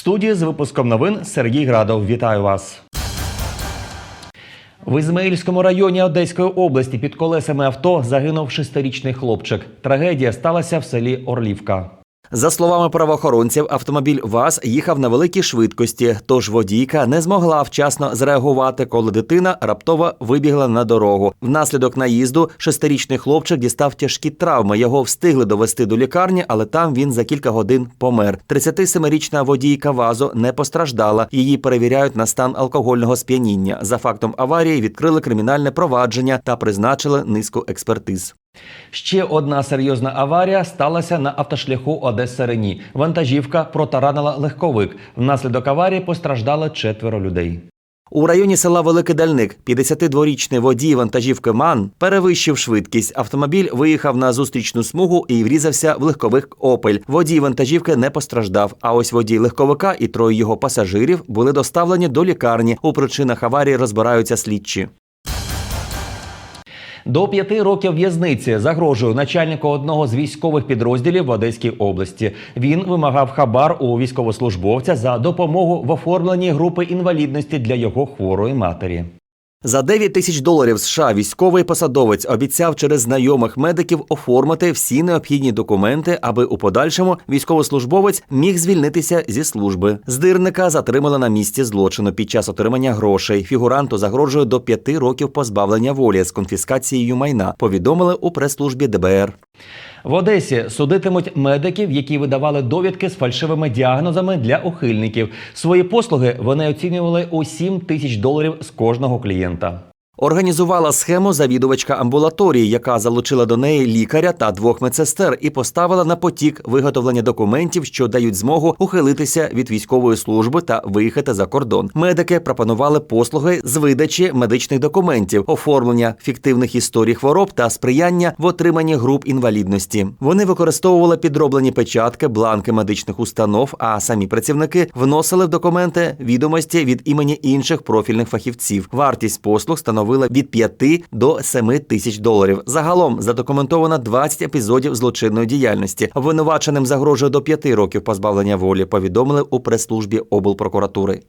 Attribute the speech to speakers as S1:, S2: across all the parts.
S1: студії з випуском новин Сергій Градов. Вітаю вас. В Ізмаїльському районі Одеської області під колесами авто загинув шестирічний хлопчик. Трагедія сталася в селі Орлівка.
S2: За словами правоохоронців, автомобіль ВАЗ їхав на великій швидкості, тож водійка не змогла вчасно зреагувати, коли дитина раптово вибігла на дорогу. Внаслідок наїзду шестирічний хлопчик дістав тяжкі травми. Його встигли довести до лікарні, але там він за кілька годин помер. 37-річна водійка ВАЗу не постраждала. Її перевіряють на стан алкогольного сп'яніння. За фактом аварії відкрили кримінальне провадження та призначили низку експертиз.
S1: Ще одна серйозна аварія сталася на автошляху Одеса Рені. Вантажівка протаранила легковик. Внаслідок аварії постраждало четверо людей.
S2: У районі села Великий Дальник 52-річний водій вантажівки МАН перевищив швидкість. Автомобіль виїхав на зустрічну смугу і врізався в легковик Опель. Водій вантажівки не постраждав. А ось водій легковика і троє його пасажирів були доставлені до лікарні. У причинах аварії розбираються слідчі.
S1: До п'яти років в'язниці загрожує начальнику одного з військових підрозділів в Одеській області. Він вимагав хабар у військовослужбовця за допомогу в оформленні групи інвалідності для його хворої матері.
S2: За 9 тисяч доларів США військовий посадовець обіцяв через знайомих медиків оформити всі необхідні документи, аби у подальшому військовослужбовець міг звільнитися зі служби. Здирника затримали на місці злочину під час отримання грошей. Фігуранту загрожує до 5 років позбавлення волі з конфіскацією майна. Повідомили у прес-службі ДБР.
S1: В Одесі судитимуть медиків, які видавали довідки з фальшивими діагнозами для ухильників. Свої послуги вони оцінювали у 7 тисяч доларів з кожного клієнта.
S2: Організувала схему завідувачка амбулаторії, яка залучила до неї лікаря та двох медсестер і поставила на потік виготовлення документів, що дають змогу ухилитися від військової служби та виїхати за кордон. Медики пропонували послуги з видачі медичних документів, оформлення фіктивних історій хвороб та сприяння в отриманні груп інвалідності. Вони використовували підроблені печатки, бланки медичних установ, а самі працівники вносили в документи відомості від імені інших профільних фахівців. Вартість послуг становила від 5 до 7 тисяч доларів. Загалом задокументовано 20 епізодів злочинної діяльності. Обвинуваченим загрожує до 5 років позбавлення волі. Повідомили у прес-службі облпрокуратури.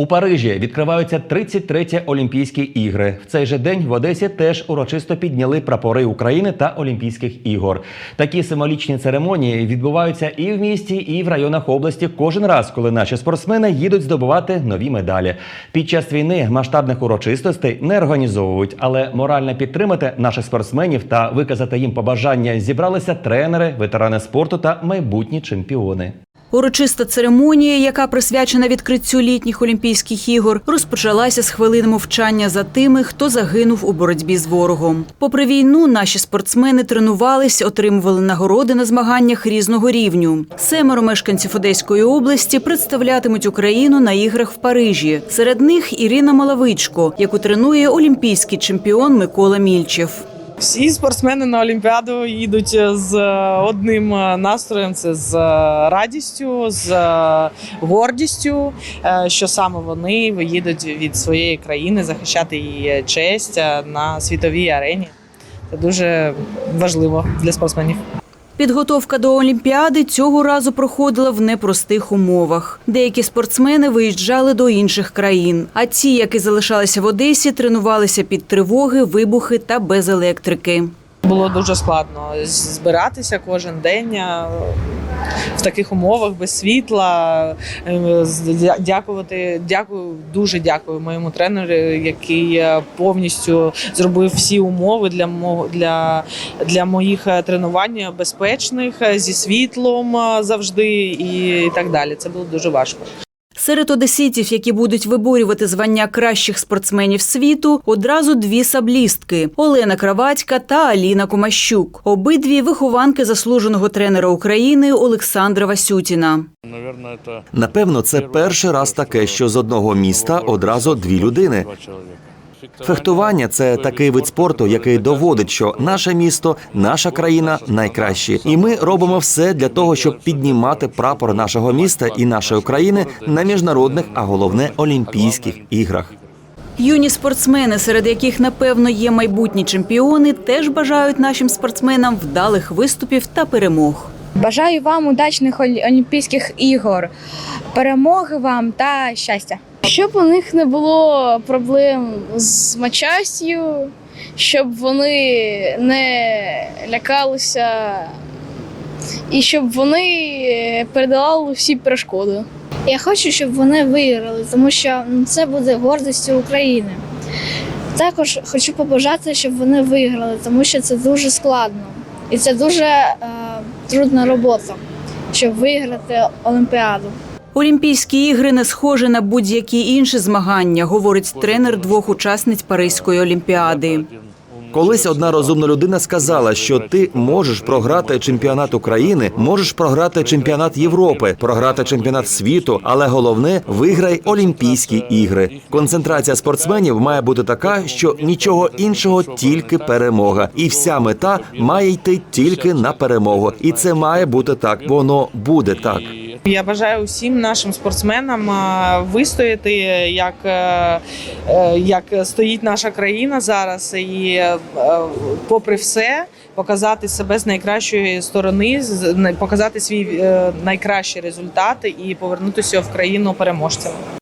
S1: У Парижі відкриваються 33-ті Олімпійські ігри. В цей же день в Одесі теж урочисто підняли прапори України та Олімпійських ігор. Такі символічні церемонії відбуваються і в місті, і в районах області кожен раз, коли наші спортсмени їдуть здобувати нові медалі. Під час війни масштабних урочистостей не організовують, але морально підтримати наших спортсменів та виказати їм побажання зібралися тренери, ветерани спорту та майбутні чемпіони.
S3: Урочиста церемонія, яка присвячена відкриттю літніх Олімпійських ігор, розпочалася з хвилини мовчання за тими, хто загинув у боротьбі з ворогом. Попри війну, наші спортсмени тренувались, отримували нагороди на змаганнях різного рівню. Семеро мешканців Одеської області представлятимуть Україну на іграх в Парижі. Серед них Ірина Малавичко, яку тренує олімпійський чемпіон Микола Мільчев.
S4: Всі спортсмени на Олімпіаду їдуть з одним настроєм: це з радістю, з гордістю, е, що саме вони їдуть від своєї країни захищати її честь е, на світовій арені. Це дуже важливо для спортсменів.
S3: Підготовка до Олімпіади цього разу проходила в непростих умовах. Деякі спортсмени виїжджали до інших країн, а ті, які залишалися в Одесі, тренувалися під тривоги, вибухи та без електрики.
S4: Було дуже складно збиратися кожен день е, в таких умовах без світла. Е, Дякувати, дякую, дуже дякую моєму тренеру, який е, повністю зробив всі умови для мого для, для моїх тренувань безпечних зі світлом завжди і так далі. Це було дуже важко.
S3: Серед одеситів, які будуть виборювати звання кращих спортсменів світу, одразу дві саблістки Олена Краватька та Аліна Комащук. Обидві вихованки заслуженого тренера України Олександра Васютіна.
S2: Напевно, це перший раз таке, що з одного міста одразу дві людини. Фехтування це такий вид спорту, який доводить, що наше місто, наша країна найкращі, і ми робимо все для того, щоб піднімати прапор нашого міста і нашої країни на міжнародних, а головне олімпійських іграх.
S3: Юні спортсмени, серед яких напевно є майбутні чемпіони, теж бажають нашим спортсменам вдалих виступів та перемог.
S5: Бажаю вам удачних Олімпійських ігор, перемоги вам та щастя.
S6: Щоб у них не було проблем з мочастю, щоб вони не лякалися і щоб вони передавали всі перешкоди.
S7: Я хочу, щоб вони виграли, тому що це буде гордістю України. Також хочу побажати, щоб вони виграли, тому що це дуже складно. І це дуже е, трудна робота, щоб виграти Олімпіаду.
S8: Олімпійські ігри не схожі на будь-які інші змагання, говорить тренер двох учасниць Паризької олімпіади.
S9: Колись одна розумна людина сказала, що ти можеш програти чемпіонат України, можеш програти чемпіонат Європи, програти чемпіонат світу, але головне виграй Олімпійські ігри. Концентрація спортсменів має бути така, що нічого іншого, тільки перемога, і вся мета має йти тільки на перемогу. І це має бути так. Воно буде так.
S4: Я бажаю усім нашим спортсменам вистояти, як, е, е, як стоїть наша країна зараз, і е, попри все показати себе з найкращої сторони, показати свій найкращі результати і повернутися в країну переможцями.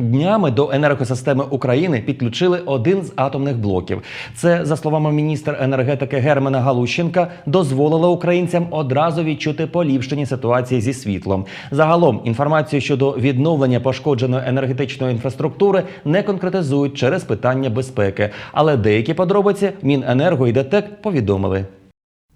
S2: Днями до енергосистеми України підключили один з атомних блоків. Це, за словами міністра енергетики Германа Галущенка, дозволило українцям одразу відчути поліпшення ситуації зі світлом. Загалом інформацію щодо відновлення пошкодженої енергетичної інфраструктури не конкретизують через питання безпеки, але деякі подробиці Міненерго і ДТЕК повідомили.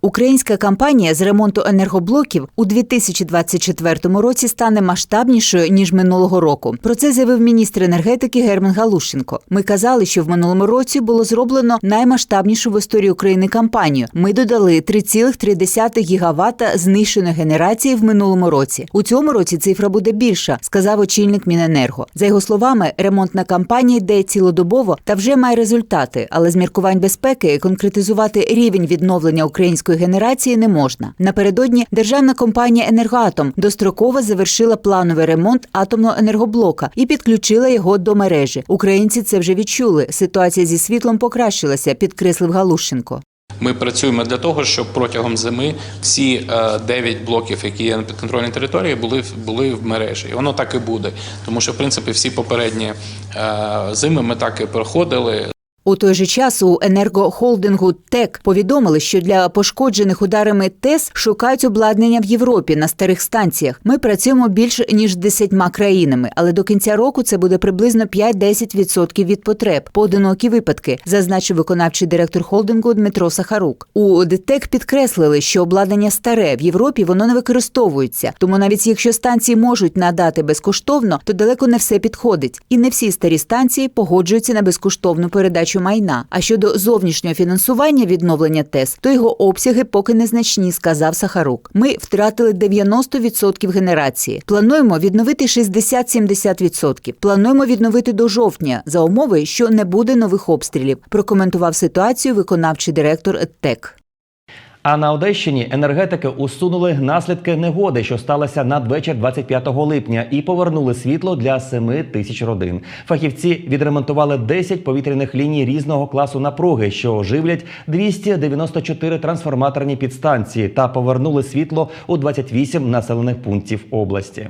S8: Українська кампанія з ремонту енергоблоків у 2024 році стане масштабнішою ніж минулого року. Про це заявив міністр енергетики Герман Галушенко. Ми казали, що в минулому році було зроблено наймасштабнішу в історії України кампанію. Ми додали 3,3 гігавата знищеної генерації в минулому році. У цьому році цифра буде більша, сказав очільник Міненерго. За його словами, ремонтна кампанія йде цілодобово та вже має результати, але з міркувань безпеки конкретизувати рівень відновлення української генерації не можна. Напередодні державна компанія Енергоатом достроково завершила плановий ремонт атомного енергоблока і підключила його до мережі. Українці це вже відчули. Ситуація зі світлом покращилася, підкреслив Галущенко.
S10: Ми працюємо для того, щоб протягом зими всі е, 9 блоків, які є на підконтрольній території, були були в мережі. І воно так і буде. Тому що, в принципі, всі попередні е, зими ми так і проходили.
S8: У той же час у енергохолдингу ТЕК повідомили, що для пошкоджених ударами ТЕС шукають обладнання в Європі на старих станціях. Ми працюємо більше ніж десятьма країнами, але до кінця року це буде приблизно 5-10% від потреб. Поодинокі випадки, зазначив виконавчий директор холдингу Дмитро Сахарук. У ДТЕК підкреслили, що обладнання старе в Європі воно не використовується. Тому навіть якщо станції можуть надати безкоштовно, то далеко не все підходить, і не всі старі станції погоджуються на безкоштовну передачу майна. А щодо зовнішнього фінансування відновлення ТЕС, то його обсяги поки незначні, сказав Сахарук. Ми втратили 90% генерації. Плануємо відновити 60-70%. Плануємо відновити до жовтня за умови, що не буде нових обстрілів. Прокоментував ситуацію виконавчий директор ТЕК.
S2: А на Одещині енергетики усунули наслідки негоди, що сталася надвечір 25 липня, і повернули світло для 7 тисяч родин. Фахівці відремонтували 10 повітряних ліній різного класу напруги, що живлять 294 трансформаторні підстанції, та повернули світло у 28 населених пунктів області.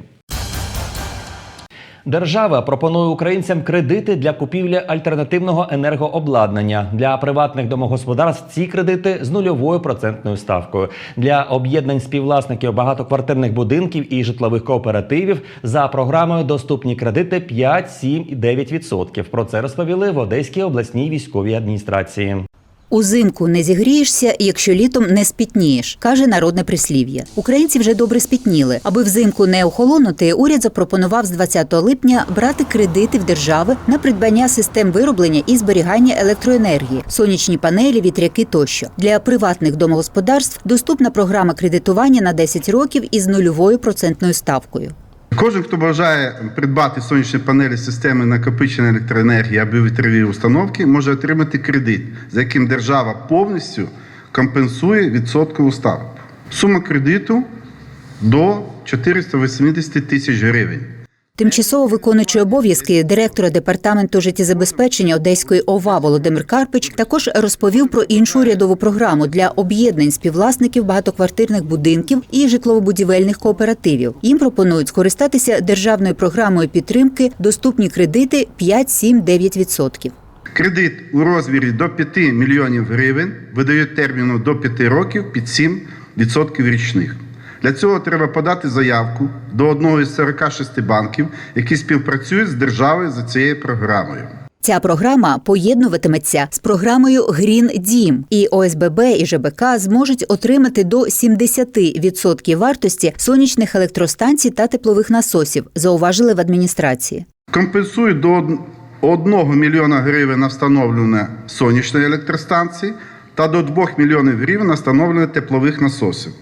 S2: Держава пропонує українцям кредити для купівлі альтернативного енергообладнання для приватних домогосподарств. Ці кредити з нульовою процентною ставкою для об'єднань співвласників багатоквартирних будинків і житлових кооперативів за програмою доступні кредити 5, 7 і 9%. Про це розповіли в Одеській обласній військовій адміністрації.
S8: Узимку не зігрієшся, якщо літом не спітнієш, каже народне прислів'я. Українці вже добре спітніли. Аби взимку не охолонути, уряд запропонував з 20 липня брати кредити в держави на придбання систем вироблення і зберігання електроенергії, сонячні панелі, вітряки тощо. Для приватних домогосподарств доступна програма кредитування на 10 років із нульовою процентною ставкою.
S11: Кожен, хто бажає придбати сонячні панелі системи накопичення електроенергії або вітрові установки, може отримати кредит, за яким держава повністю компенсує відсоткову ставку. Сума кредиту до 480 тисяч гривень.
S8: Тимчасово виконуючий обов'язки директора департаменту життєзабезпечення Одеської ОВА Володимир Карпич також розповів про іншу урядову програму для об'єднань співвласників багатоквартирних будинків і житлово-будівельних кооперативів. Їм пропонують скористатися державною програмою підтримки доступні кредити 5-7-9%.
S11: Кредит у розмірі до 5 мільйонів гривень видають терміну до 5 років під 7% річних. Для цього треба подати заявку до одного із 46 банків, які співпрацюють з державою за цією програмою.
S8: Ця програма поєднуватиметься з програмою Green Дім, і ОСББ і ЖБК зможуть отримати до 70% вартості сонячних електростанцій та теплових насосів, зауважили в адміністрації.
S11: Компенсують до 1 мільйона гривень на встановлення сонячної електростанції та до 2 мільйонів гривень на встановлення теплових насосів.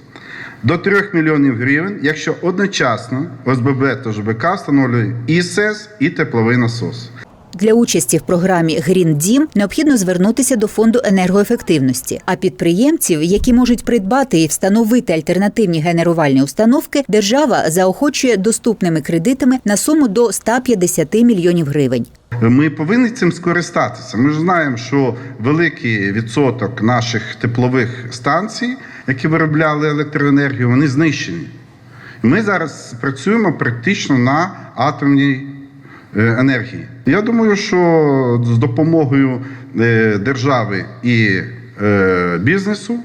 S11: До 3 мільйонів гривень, якщо одночасно ОСББ та ЖБК встановлюють і СЕС, і тепловий насос.
S8: Для участі в програмі Green Дім необхідно звернутися до фонду енергоефективності. А підприємців, які можуть придбати і встановити альтернативні генерувальні установки, держава заохочує доступними кредитами на суму до 150 мільйонів гривень.
S11: Ми повинні цим скористатися. Ми ж знаємо, що великий відсоток наших теплових станцій, які виробляли електроенергію, вони знищені. Ми зараз працюємо практично на атомній е, енергії. Я думаю, що з допомогою е, держави і е, бізнесу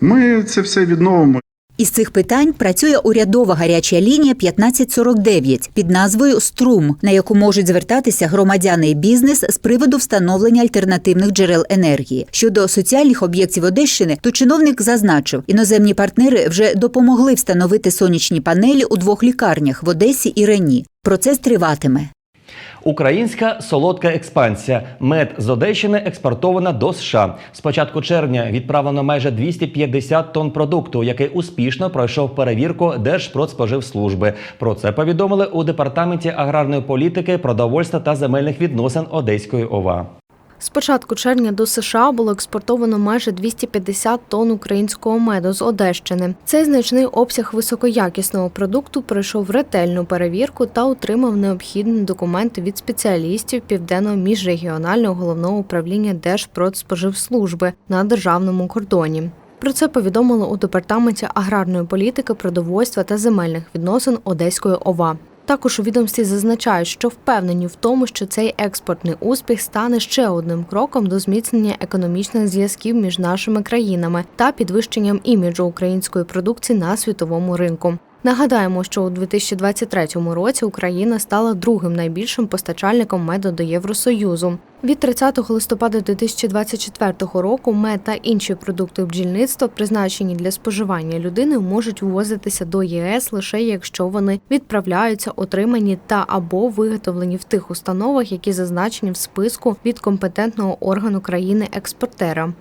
S11: ми це все відновимо.
S8: Із цих питань працює урядова гаряча лінія 1549 під назвою Струм, на яку можуть звертатися громадяни і бізнес з приводу встановлення альтернативних джерел енергії. Щодо соціальних об'єктів Одещини, то чиновник зазначив, іноземні партнери вже допомогли встановити сонячні панелі у двох лікарнях в Одесі і Рені. Процес триватиме.
S2: Українська солодка експансія. Мед з Одещини експортована до США. З початку червня відправлено майже 250 тонн продукту, який успішно пройшов перевірку Держпродспоживслужби. Про це повідомили у департаменті аграрної політики, продовольства та земельних відносин Одеської ОВА.
S12: З початку червня до США було експортовано майже 250 тонн українського меду з Одещини. Цей значний обсяг високоякісного продукту пройшов ретельну перевірку та отримав необхідні документи від спеціалістів Південного міжрегіонального головного управління Держпродспоживслужби на державному кордоні. Про це повідомили у департаменті аграрної політики, продовольства та земельних відносин Одеської ОВА. Також у відомстві зазначають, що впевнені в тому, що цей експортний успіх стане ще одним кроком до зміцнення економічних зв'язків між нашими країнами та підвищенням іміджу української продукції на світовому ринку. Нагадаємо, що у 2023 році Україна стала другим найбільшим постачальником меду до Євросоюзу. Від 30 листопада 2024 року мед та інші продукти бджільництва, призначені для споживання людини, можуть ввозитися до ЄС лише якщо вони відправляються, отримані та або виготовлені в тих установах, які зазначені в списку від компетентного органу країни-експортера.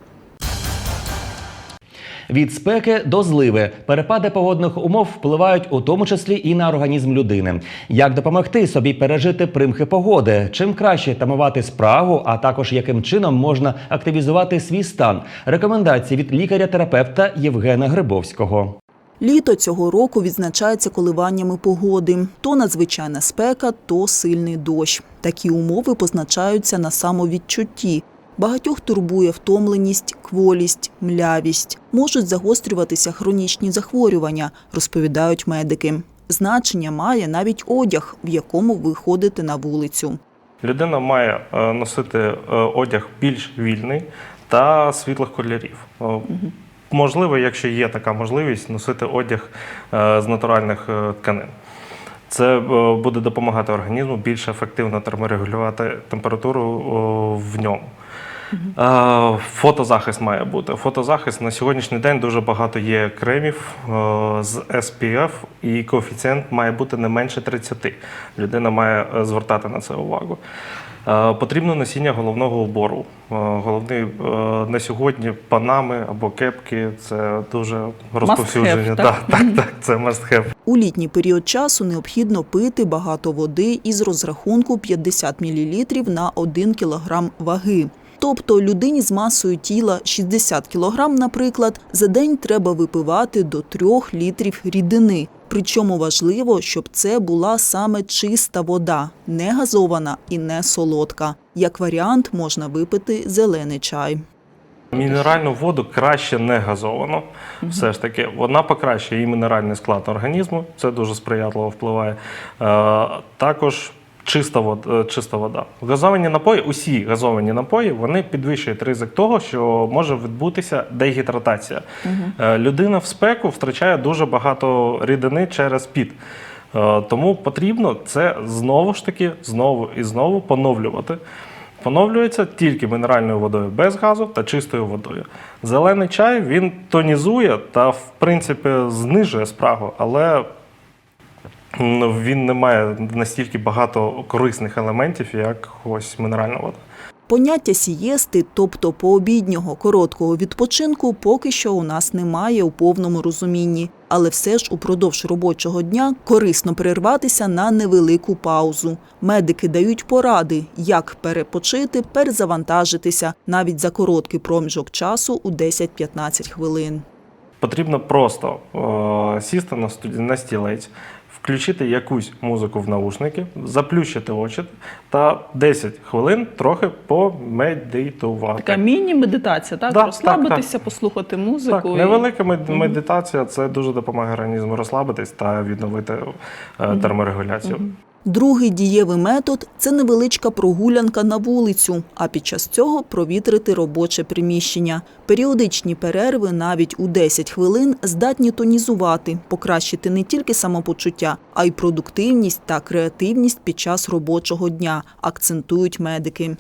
S2: Від спеки до зливи перепади погодних умов впливають у тому числі і на організм людини. Як допомогти собі пережити примхи погоди? Чим краще тамувати спрагу, а також яким чином можна активізувати свій стан? Рекомендації від лікаря-терапевта Євгена Грибовського.
S13: Літо цього року відзначається коливаннями погоди: то надзвичайна спека, то сильний дощ. Такі умови позначаються на самовідчутті. Багатьох турбує втомленість, кволість, млявість. Можуть загострюватися хронічні захворювання, розповідають медики. Значення має навіть одяг, в якому ви ходите на вулицю.
S14: Людина має е, носити е, одяг більш вільний та світлих кольорів. Е, Можливо, якщо є така можливість, носити одяг з натуральних тканин. Це буде допомагати організму більш ефективно терморегулювати температуру в ньому. Е, Фотозахист має бути. Фотозахист на сьогоднішній день дуже багато є кремів е, з SPF, і коефіцієнт має бути не менше 30. Людина має е, звертати на це увагу. Потрібно носіння головного убору. Головний на сьогодні панами або кепки це дуже розповсюдження.
S13: так?
S14: Так, так, так, це must have.
S13: У літній період часу необхідно пити багато води із розрахунку 50 мл на 1 кг ваги. Тобто людині з масою тіла 60 кг, наприклад, за день треба випивати до 3 літрів рідини. Причому важливо, щоб це була саме чиста вода, не газована і не солодка. Як варіант можна випити зелений чай.
S14: Мінеральну воду краще не газовано. Все ж таки, вона покращує і мінеральний склад організму, це дуже сприятливо впливає. Е, також чиста вода, чиста вода. Газовані напої, усі газовані напої, вони підвищують ризик того, що може відбутися дегідратація. Е, людина в спеку втрачає дуже багато рідини через піт. Е, Тому потрібно це знову ж таки знову і знову поновлювати. Поновлюється тільки мінеральною водою без газу та чистою водою. Зелений чай він тонізує та, в принципі, знижує спрагу, але він не має настільки багато корисних елементів, як ось мінеральна вода.
S13: Поняття сієсти, тобто пообіднього короткого відпочинку, поки що у нас немає у повному розумінні. Але все ж упродовж робочого дня корисно перерватися на невелику паузу. Медики дають поради, як перепочити, перезавантажитися навіть за короткий проміжок часу у 10-15 хвилин.
S14: Потрібно просто е, сісти на, студі- на стілець, включити якусь музику в наушники, заплющити очі та 10 хвилин трохи помедитувати.
S15: Така міні-медитація, так?
S14: Да,
S15: Розслабитися,
S14: так,
S15: послухати музику.
S14: Так, невелика і... медитація це дуже допомагає організму розслабитись та відновити е, терморегуляцію.
S13: Другий дієвий метод це невеличка прогулянка на вулицю, а під час цього провітрити робоче приміщення. Періодичні перерви навіть у 10 хвилин здатні тонізувати, покращити не тільки самопочуття, а й продуктивність та креативність під час робочого дня, акцентують медики.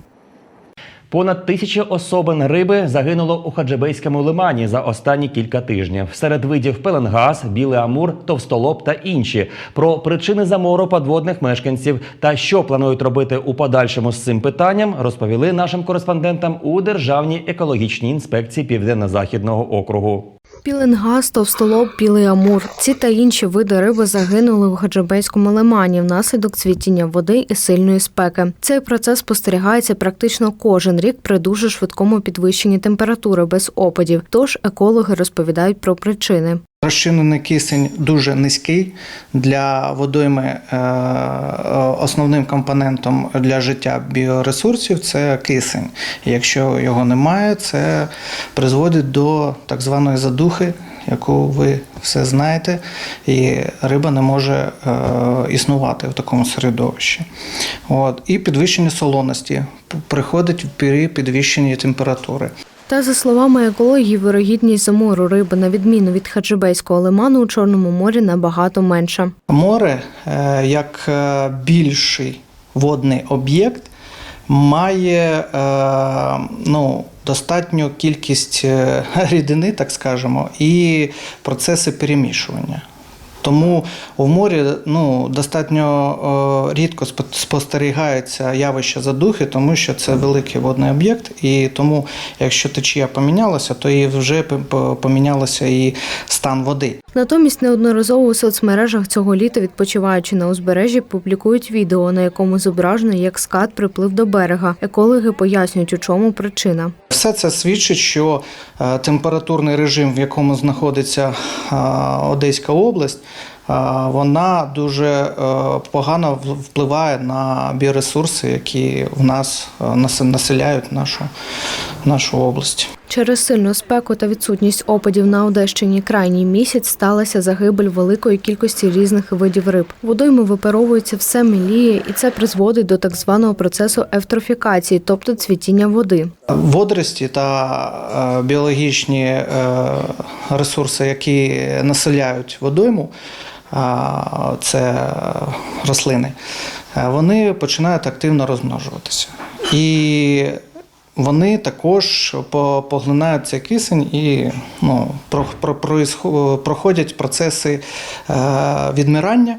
S2: Понад тисячі особин риби загинуло у Хаджибейському лимані за останні кілька тижнів. Серед видів пеленгаз, білий амур, товстолоб та інші. Про причини замору подводних мешканців та що планують робити у подальшому з цим питанням, розповіли нашим кореспондентам у Державній екологічній інспекції Південно-Західного округу.
S12: Піленгаз, товстолоб, білий амур. Ці та інші види риби загинули у гаджабейському лимані внаслідок цвітіння води і сильної спеки. Цей процес спостерігається практично кожен рік при дуже швидкому підвищенні температури без опадів. Тож екологи розповідають про причини.
S16: Розчинений кисень дуже низький для водойми. е, Основним компонентом для життя біоресурсів це кисень. Якщо його немає, це призводить до так званої задухи, яку ви все знаєте, і риба не може е, існувати в такому середовищі. От. І підвищення солоності приходить при підвищенні температури.
S12: Та за словами екологів, вирогідність замору риби на відміну від Хаджибейського лиману у Чорному морі набагато менша.
S16: Море е, як е, більший водний об'єкт має е, ну, достатню кількість рідини, так скажемо, і процеси перемішування. Тому в морі ну, достатньо е, рідко спо- спостерігається явище задухи, тому що це великий водний об'єкт, і тому, якщо течія помінялася, то і вже п- п- помінялося і стан води.
S12: Натомість неодноразово у соцмережах цього літа, відпочиваючи на узбережжі, публікують відео, на якому зображено, як скат приплив до берега. Екологи пояснюють, у чому причина.
S16: Все це свідчить, що е, температурний режим, в якому знаходиться е, Одеська область, е, вона дуже погано впливає на біоресурси, які в нас населяють нашу, нашу область.
S12: Через сильну спеку та відсутність опадів на Одещині крайній місяць сталася загибель великої кількості різних видів риб. Водойми випаровується все міліє, і це призводить до так званого процесу евтрофікації, тобто цвітіння води.
S16: Водорості та е, біологічні е, ресурси, які населяють водойму, це рослини, е, вони починають активно розмножуватися. І вони також по- поглинають цей кисень і ну, про, проходять процеси е, відмирання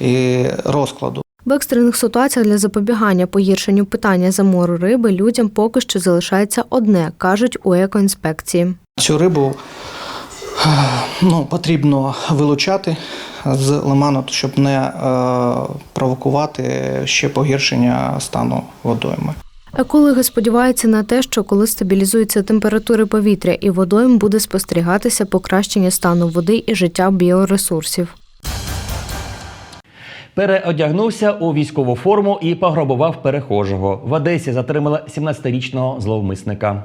S16: і розкладу.
S12: В екстрених ситуаціях для запобігання погіршенню питання замору риби людям поки що залишається одне, кажуть у екоінспекції.
S16: Цю рибу е, ну, потрібно вилучати з лиману, щоб не е, провокувати ще погіршення стану водойми.
S12: Екологи сподіваються на те, що коли стабілізуються температури повітря і водойм буде спостерігатися покращення стану води і життя біоресурсів.
S2: Переодягнувся у військову форму і пограбував перехожого. В Одесі затримали 17-річного зловмисника.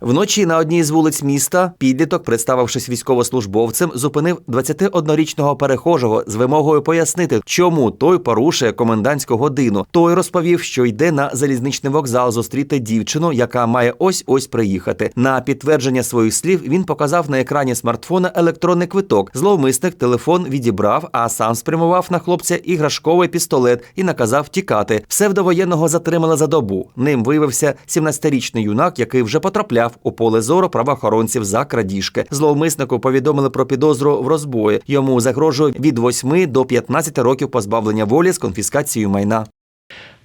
S9: Вночі на одній з вулиць міста підліток, представившись військовослужбовцем, зупинив 21-річного перехожого з вимогою пояснити, чому той порушує комендантську годину. Той розповів, що йде на залізничний вокзал зустріти дівчину, яка має ось ось приїхати. На підтвердження своїх слів він показав на екрані смартфона електронний квиток. Зловмисник телефон відібрав, а сам спрямував на хлопця іграшковий пістолет і наказав тікати. Псевдовоєнного затримали за добу. Ним виявився 17-річний юнак, який вже потрапляв у поле зору правоохоронців за крадіжки. Зловмиснику повідомили про підозру в розбої. Йому загрожує від 8 до 15 років позбавлення волі з конфіскацією майна.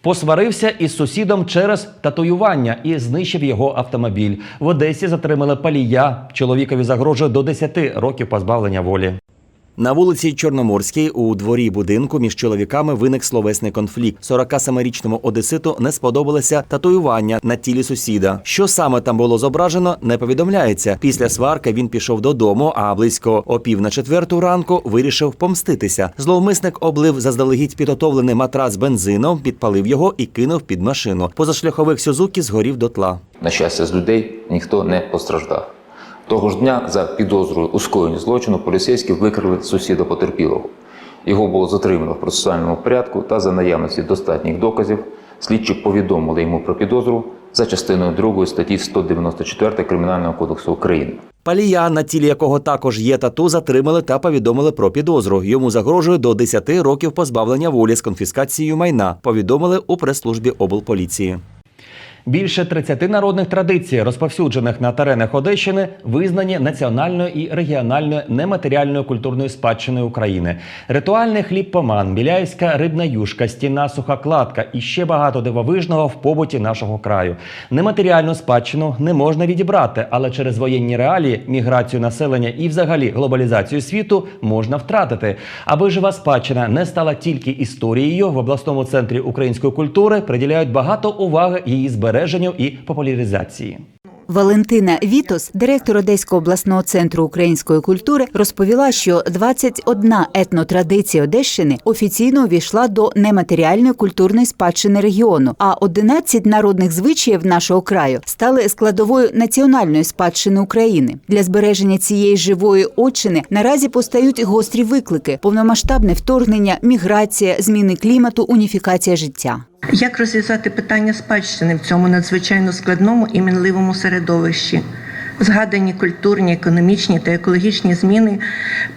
S2: Посварився із сусідом через татуювання і знищив його автомобіль. В Одесі затримали палія. Чоловікові загрожує до 10 років позбавлення волі.
S9: На вулиці Чорноморській у дворі будинку між чоловіками виник словесний конфлікт. 47-річному одеситу не сподобалося татуювання на тілі сусіда. Що саме там було зображено, не повідомляється. Після сварки він пішов додому, а близько о пів на четверту ранку вирішив помститися. Зловмисник облив заздалегідь підготовлений матрац бензином, підпалив його і кинув під машину. Позашляховик Сюзукі згорів дотла.
S15: На щастя, з людей ніхто не постраждав. Того ж дня за підозрою у скоєнні злочину поліцейські викрили сусіда потерпілого. Його було затримано в процесуальному порядку та за наявності достатніх доказів слідчі повідомили йому про підозру за частиною 2 статті 194 Кримінального кодексу України.
S9: Палія, на тілі якого також є тату, затримали та повідомили про підозру. Йому загрожує до 10 років позбавлення волі з конфіскацією майна. Повідомили у прес-службі облполіції.
S2: Більше 30 народних традицій, розповсюджених на теренах Одещини, визнані національною і регіональною нематеріальною культурною спадщиною України. Ритуальний хліб поман, біляївська рибна юшка, стіна суха кладка і ще багато дивовижного в побуті нашого краю. Нематеріальну спадщину не можна відібрати, але через воєнні реалії, міграцію населення і взагалі глобалізацію світу можна втратити. Аби жива спадщина не стала тільки історією, в обласному центрі української культури приділяють багато уваги її збереженню і популяризації.
S8: Валентина Вітос, директор Одеського обласного центру української культури, розповіла, що 21 етнотрадиція Одещини офіційно увійшла до нематеріальної культурної спадщини регіону, а 11 народних звичаїв нашого краю стали складовою національної спадщини України. Для збереження цієї живої отчини наразі постають гострі виклики: повномасштабне вторгнення, міграція, зміни клімату, уніфікація життя.
S17: Як розв'язати питання спадщини в цьому надзвичайно складному і мінливому середовищі? Згадані культурні, економічні та екологічні зміни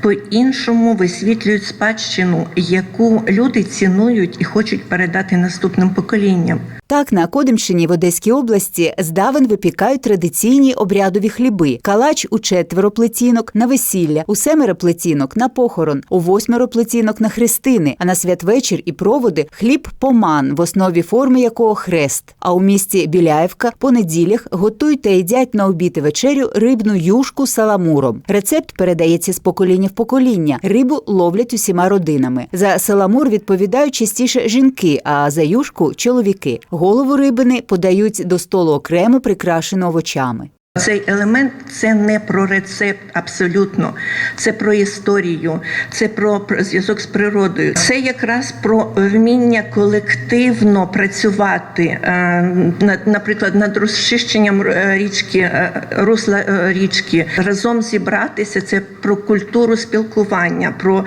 S17: по-іншому висвітлюють спадщину, яку люди цінують і хочуть передати наступним поколінням.
S8: Так, на Кодимщині в Одеській області здавен випікають традиційні обрядові хліби: калач у четверо плетінок на весілля, у семеро плетінок на похорон, у восьмеро плетінок на хрестини, а на святвечір і проводи хліб поман, в основі форми якого хрест. А у місті Біляєвка по неділях готують та їдять на обід і вечерю рибну юшку з саламуром. Рецепт передається з покоління в покоління. Рибу ловлять усіма родинами. За саламур відповідають частіше жінки, а за юшку чоловіки. Голову рибини подають до столу окремо прикрашену овочами.
S17: Цей елемент це не про рецепт абсолютно, це про історію, це про зв'язок з природою. Це якраз про вміння колективно працювати, е, наприклад, над розчищенням е, річки, е, русла річки, разом зібратися. Це про культуру спілкування, про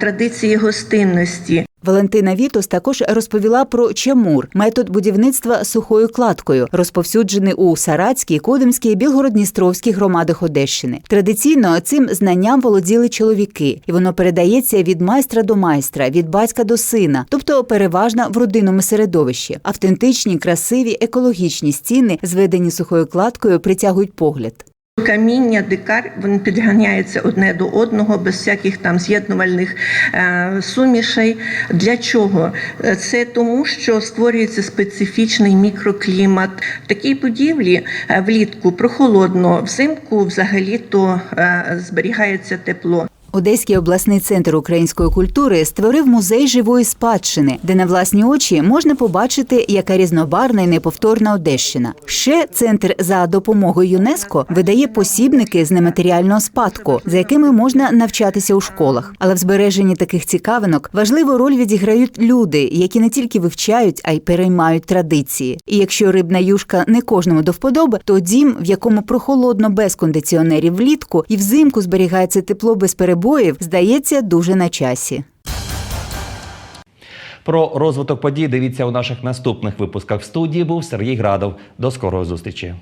S17: традиції гостинності.
S8: Валентина Вітос також розповіла про чамур метод будівництва сухою кладкою, розповсюджений у Саратській, Кодимській, Білгород-Дністровській громадах Одещини. Традиційно цим знанням володіли чоловіки, і воно передається від майстра до майстра, від батька до сина, тобто переважно в родинному середовищі. Автентичні, красиві, екологічні стіни, зведені сухою кладкою, притягують погляд.
S17: Каміння, дикар, вони підганяються одне до одного без всяких там з'єднувальних е, сумішей. Для чого? Е, Це тому, що створюється специфічний мікроклімат. В такій будівлі е, влітку прохолодно, взимку взагалі то е, зберігається тепло.
S8: Одеський обласний центр української культури створив музей живої спадщини, де на власні очі можна побачити, яка різнобарна і неповторна Одещина. Ще центр за допомогою ЮНЕСКО видає посібники з нематеріального спадку, за якими можна навчатися у школах. Але в збереженні таких цікавинок важливу роль відіграють люди, які не тільки вивчають, а й переймають традиції. І якщо рибна юшка не кожному до вподоби, то дім, в якому прохолодно без кондиціонерів влітку і взимку зберігається тепло без перебоїв, здається дуже на часі.
S2: Про розвиток подій дивіться у наших наступних випусках. В студії був Сергій Градов. До скорої зустрічі.